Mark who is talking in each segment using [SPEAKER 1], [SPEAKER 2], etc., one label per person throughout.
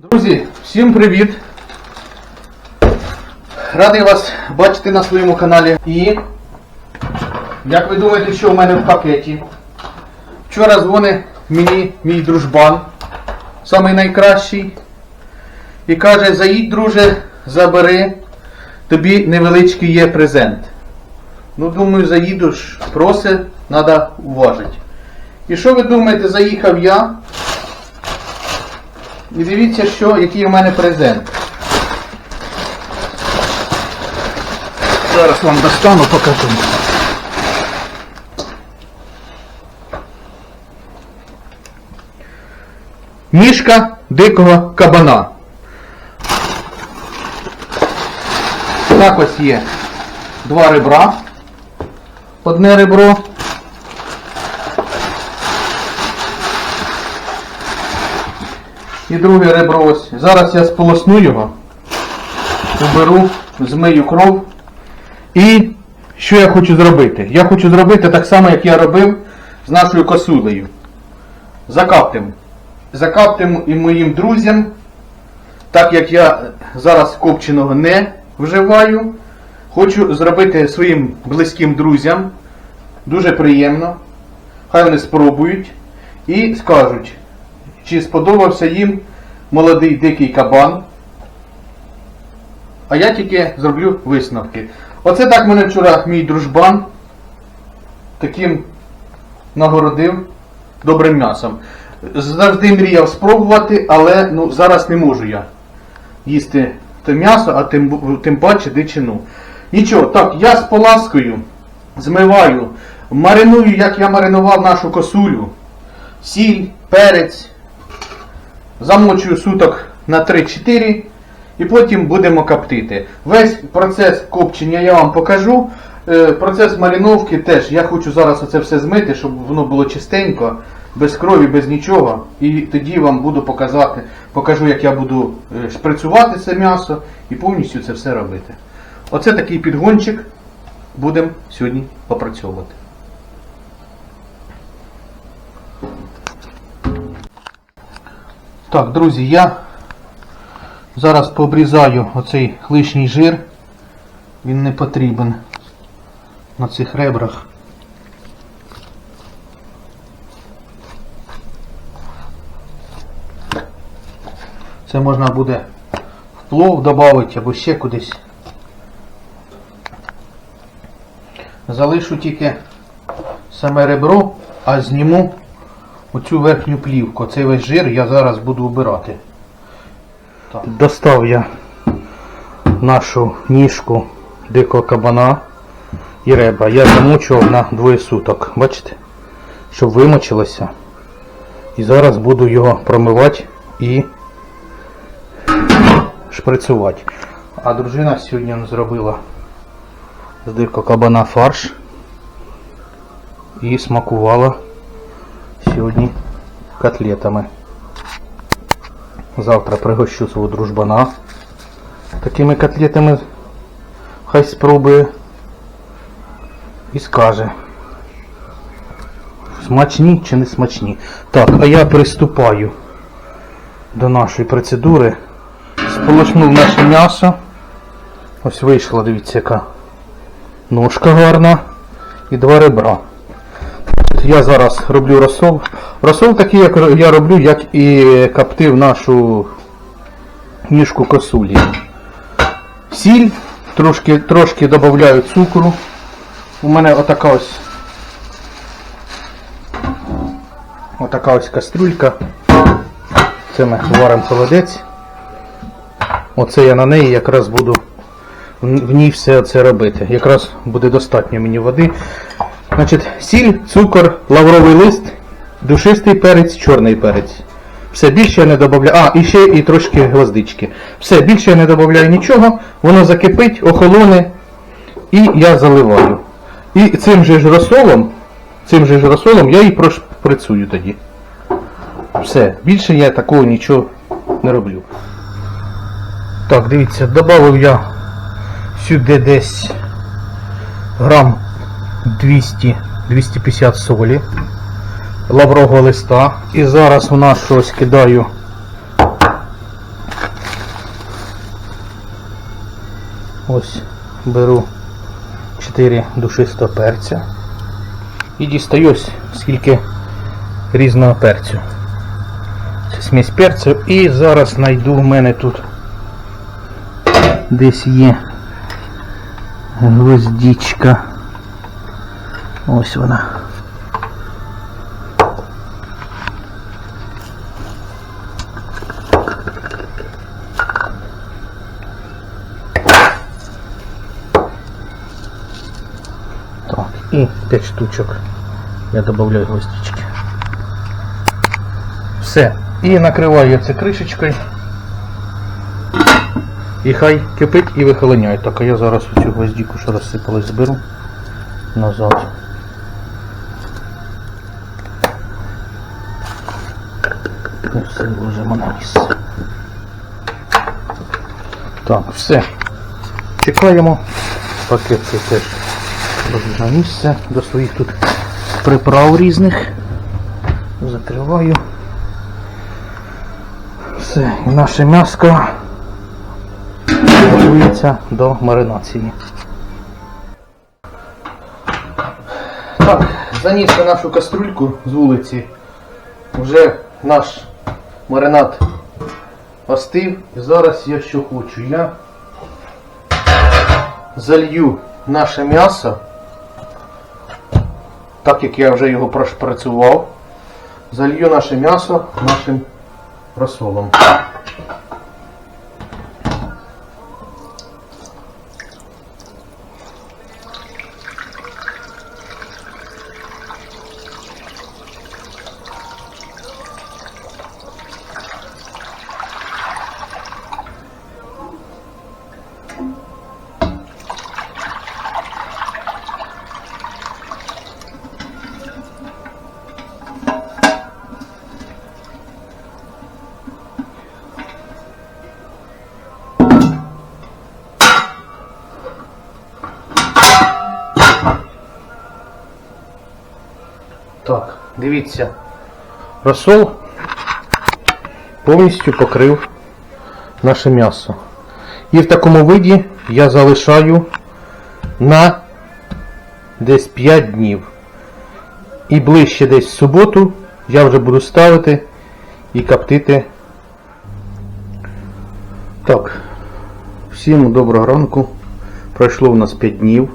[SPEAKER 1] Друзі, всім привіт! Радий вас бачити на своєму каналі. І як ви думаєте, що в мене в пакеті? Вчора дзвонить мені мій дружбан, самий найкращий, і каже, заїдь, друже, забери, тобі невеличкий є презент. Ну, думаю, заїду ж, просить, треба уважити. І що ви думаєте, заїхав я? І дивіться, що, який у мене презент. Зараз вам достану, покажу. Ніжка дикого кабана. Так ось є два ребра. Одне ребро. І друге ребро ось. Зараз я сполосну його, уберу, змию кров. І що я хочу зробити? Я хочу зробити так само, як я робив з нашою косулею. Закаптим. Закаптим і моїм друзям, так як я зараз копченого не вживаю, хочу зробити своїм близьким друзям. Дуже приємно. Хай вони спробують і скажуть, чи сподобався їм молодий дикий кабан. А я тільки зроблю висновки. Оце так мене вчора мій дружбан таким нагородив добрим м'ясом. Завжди мріяв спробувати, але ну, зараз не можу я їсти те м'ясо, а тим, тим паче дичину. Нічого, так, я з поласкою змиваю, мариную, як я маринував нашу косулю. Сіль, перець, замочую суток на 3-4 і потім будемо коптити. Весь процес копчення я вам покажу. Е, Процес мариновки теж. Я хочу зараз оце все змити, щоб воно було чистенько, без крові, без нічого. І тоді вам буду показати, покажу, як я буду е, шприцювати це м'ясо і повністю це все робити. Оце такий підгончик будемо сьогодні попрацьовувати. Так, друзі, я зараз пообрізаю оцей лишній жир. Він не потрібен на цих ребрах. Це можна буде в плов додати або ще кудись. Залишу тільки саме ребро, а зніму оцю верхню плівку. Цей весь жир я зараз буду убирати. Так. Достав я нашу ніжку дикого кабана і реба. Я замочував на двоє суток. Бачите? Щоб вимочилося. І зараз буду його промивати і шприцювати. А дружина сьогодні зробила з дикого кабана фарш і смакувала сьогодні котлетами. Завтра пригощу свого дружбана такими котлетами. Хай спробує і скаже. Смачні чи не смачні. Так, а я приступаю до нашої процедури. Сполоснув наше м'ясо. Ось вийшла, дивіться, яка ножка гарна і два ребра. Я зараз роблю розсол. Розсол такий, як я роблю, як і коптив нашу ніжку косулі. Сіль, трошки, трошки додаю цукру. У мене отака ось отака ось кастрюлька. Це ми варимо холодець. Оце я на неї якраз буду в ній все це робити. Якраз буде достатньо мені води. Значить, сіль, цукор, лавровий лист, душистий перець, чорний перець. Все, більше я не додаю. А, і ще і трошки гвоздички. Все, більше я не додаю нічого, воно закипить, охолоне і я заливаю. І цим же ж розсолом, цим же ж розсолом я і прошприцюю тоді. Все, більше я такого нічого не роблю. Так, дивіться, додав я сюди десь грам 200-250 солі, лаврового листа. І зараз у нас щось кидаю. Ось беру 4 душистого перця і дістаюсь, скільки різного перцю. Це смесь перців. І зараз знайду в мене тут десь є гвоздічка. Ось вона. Так, і 5 штучок. Я додаю гвоздички. Все. І накриваю це кришечкою. І хай кипить і вихолоняє. Так, а я зараз цю гвоздику, що розсипалась, зберу назад. Все вложимо на місце. Так, все. Чекаємо. Пакет це теж на місце до своїх тут приправ різних. Закриваю. Все, і наше м'яско готується до маринації. Так, заніс на нашу каструльку з вулиці. Вже наш маринад остив. І зараз я що хочу. Я залью наше м'ясо, так як я вже його прошпрацював, залью наше м'ясо нашим розсолом. Дивіться, розсол повністю покрив наше м'ясо. І в такому виді я залишаю на десь 5 днів. І ближче десь в суботу я вже буду ставити і коптити. Так, всім доброго ранку. Пройшло у нас 5 днів.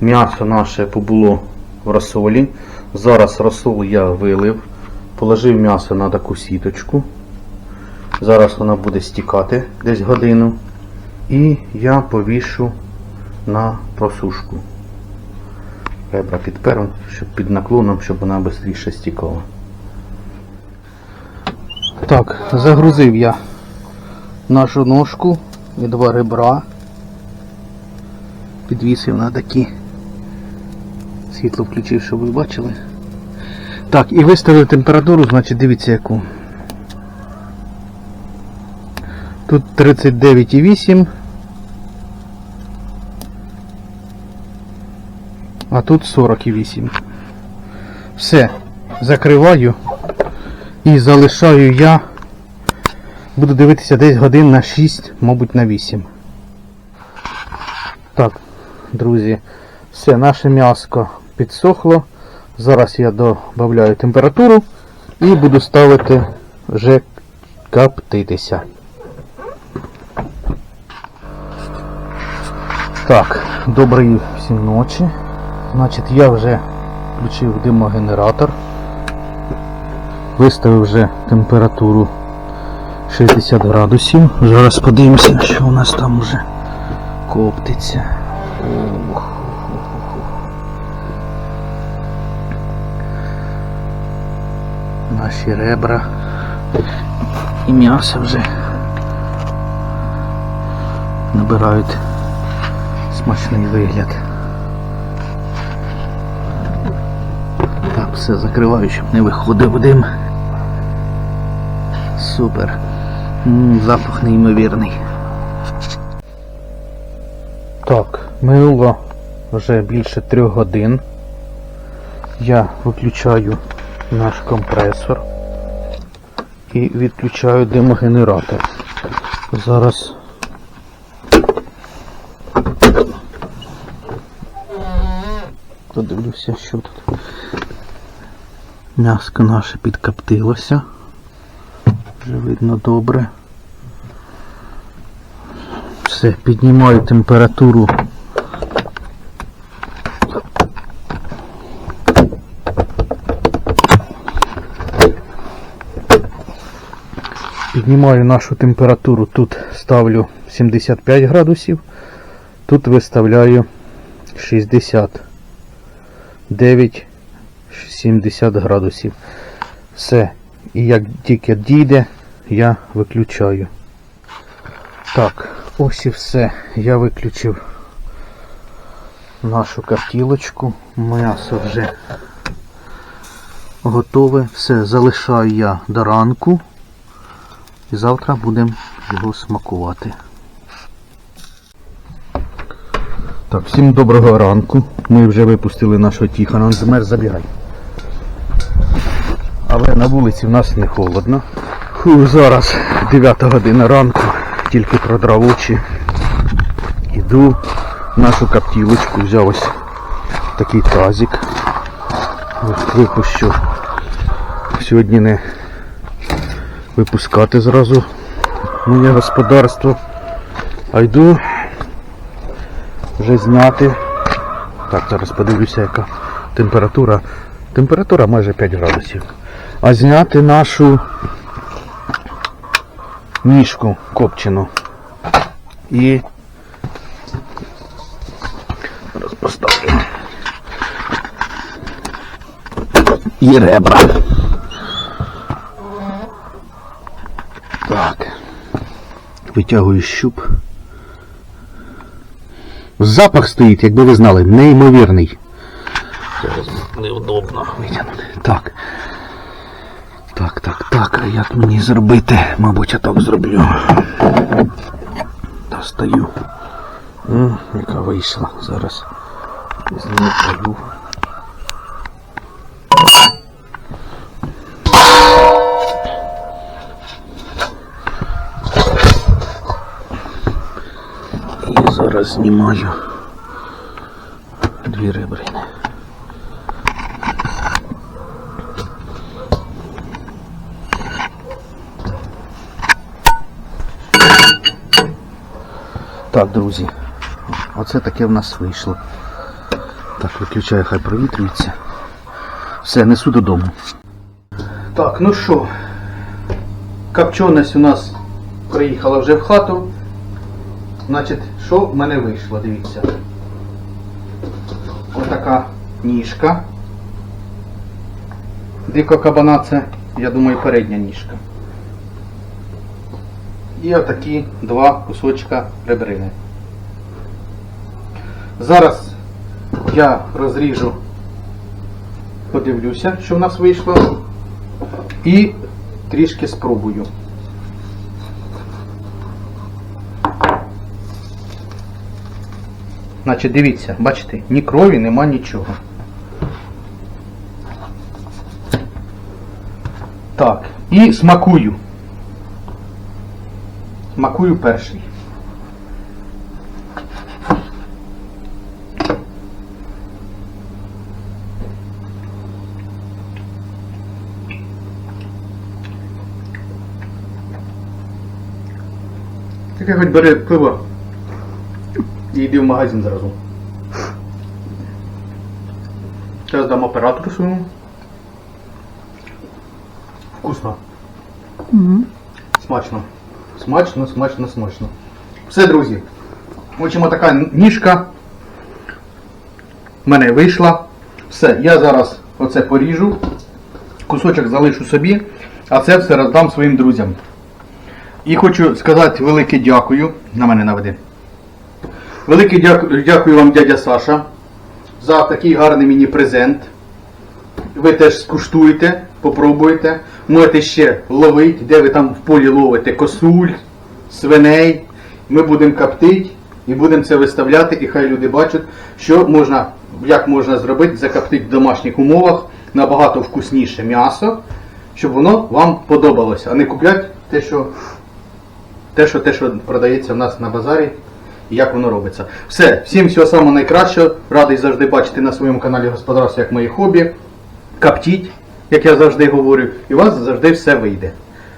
[SPEAKER 1] М'ясо наше побуло в розсолі. Зараз розсол я вилив, положив м'ясо на таку сіточку. Зараз вона буде стікати десь годину. І я повішу на просушку. Ребра підперу, щоб під наклоном, щоб вона швидше стікала. Так, загрузив я нашу ножку і два ребра. Підвісив на такі. Світло включив, щоб ви бачили. Так, і виставив температуру, значить дивіться яку. Тут 39,8. А тут 40,8. Все, закриваю і залишаю я. Буду дивитися десь годин на 6, мабуть на 8. Так, друзі, все, наше м'яско підсохло. Зараз я додаю температуру і буду ставити вже коптитися. Так, доброї всім ночі. Значить, я вже включив димогенератор. Виставив вже температуру 60 градусів. Зараз подивимося, що у нас там вже коптиться. Ох. Наші ребра і м'ясо вже набирають смачний вигляд. Так, все закриваю, щоб не виходив дим. Супер. Запах неймовірний. Так, минуло вже більше трьох годин. Я виключаю наш компресор і відключаю димогенератор. Зараз подивлюся, що тут м'яско наше підкоптилося. Вже видно добре. Все, піднімаю температуру Піднімаю нашу температуру. Тут ставлю 75 градусів. Тут виставляю 69 70 градусів. Все. І як тільки дійде, я виключаю. Так, ось і все. Я виключив нашу картілочку. М'ясо вже готове. Все, залишаю я до ранку. І завтра будемо його смакувати. Так, всім доброго ранку. Ми вже випустили нашого Тіхана. Змер, забігай. Але на вулиці в нас не холодно. Фу, зараз 9 година ранку, тільки продрав очі. Іду в нашу каптілочку, взяв ось такий тазик. Випущу. Сьогодні не випускати зразу моє господарство. А йду вже зняти. Так, зараз подивлюся, яка температура. Температура майже 5 градусів. А зняти нашу ніжку копчену. І зараз поставлю. І ребра. Витягую щуп. Запах стоїть, якби ви знали, неймовірний. Зараз неудобно витягнути. Так. Так, так, так, а як мені зробити? Мабуть, я так зроблю. Достаю. М, яка вийшла. Зараз зніму знімаю дві ребрини. Так, друзі, оце таке в нас вийшло. Так, виключаю, хай провітрюється. Все, несу додому. Так, ну що, копченість у нас приїхала вже в хату. Значить, що в мене вийшло, дивіться. Ось така ніжка. Дикого кабана це, я думаю, передня ніжка. І отакі два кусочка ребрини. Зараз я розріжу, подивлюся, що в нас вийшло. І трішки спробую. Значить, дивіться, бачите, ні крові, нема нічого. Так, і смакую. Смакую перший. Таке хоч бери пиво і йди в магазин зразу. Зараз дам оператору своєму. Вкусно. Смачно. Смачно, смачно, смачно. Все, друзі. В общем, така ніжка в мене вийшла. Все, я зараз оце поріжу. Кусочок залишу собі, а це все роздам своїм друзям. І хочу сказати велике дякую. На мене наведи. Велике дякую, дякую вам, дядя Саша, за такий гарний мені презент. Ви теж скуштуєте, попробуйте. Можете ще ловити, де ви там в полі ловите косуль, свиней. Ми будемо коптити і будемо це виставляти, і хай люди бачать, що можна, як можна зробити, закоптити в домашніх умовах набагато вкусніше м'ясо, щоб воно вам подобалося, а не купляти те, що те, що, те, що продається в нас на базарі, і як воно робиться. Все, всім всього самого найкращого. Радий завжди бачити на своєму каналі господарство як моє хобі. Каптіть, як я завжди говорю, і у вас завжди все вийде.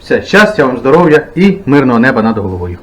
[SPEAKER 1] Все, щастя вам, здоров'я і мирного неба над головою.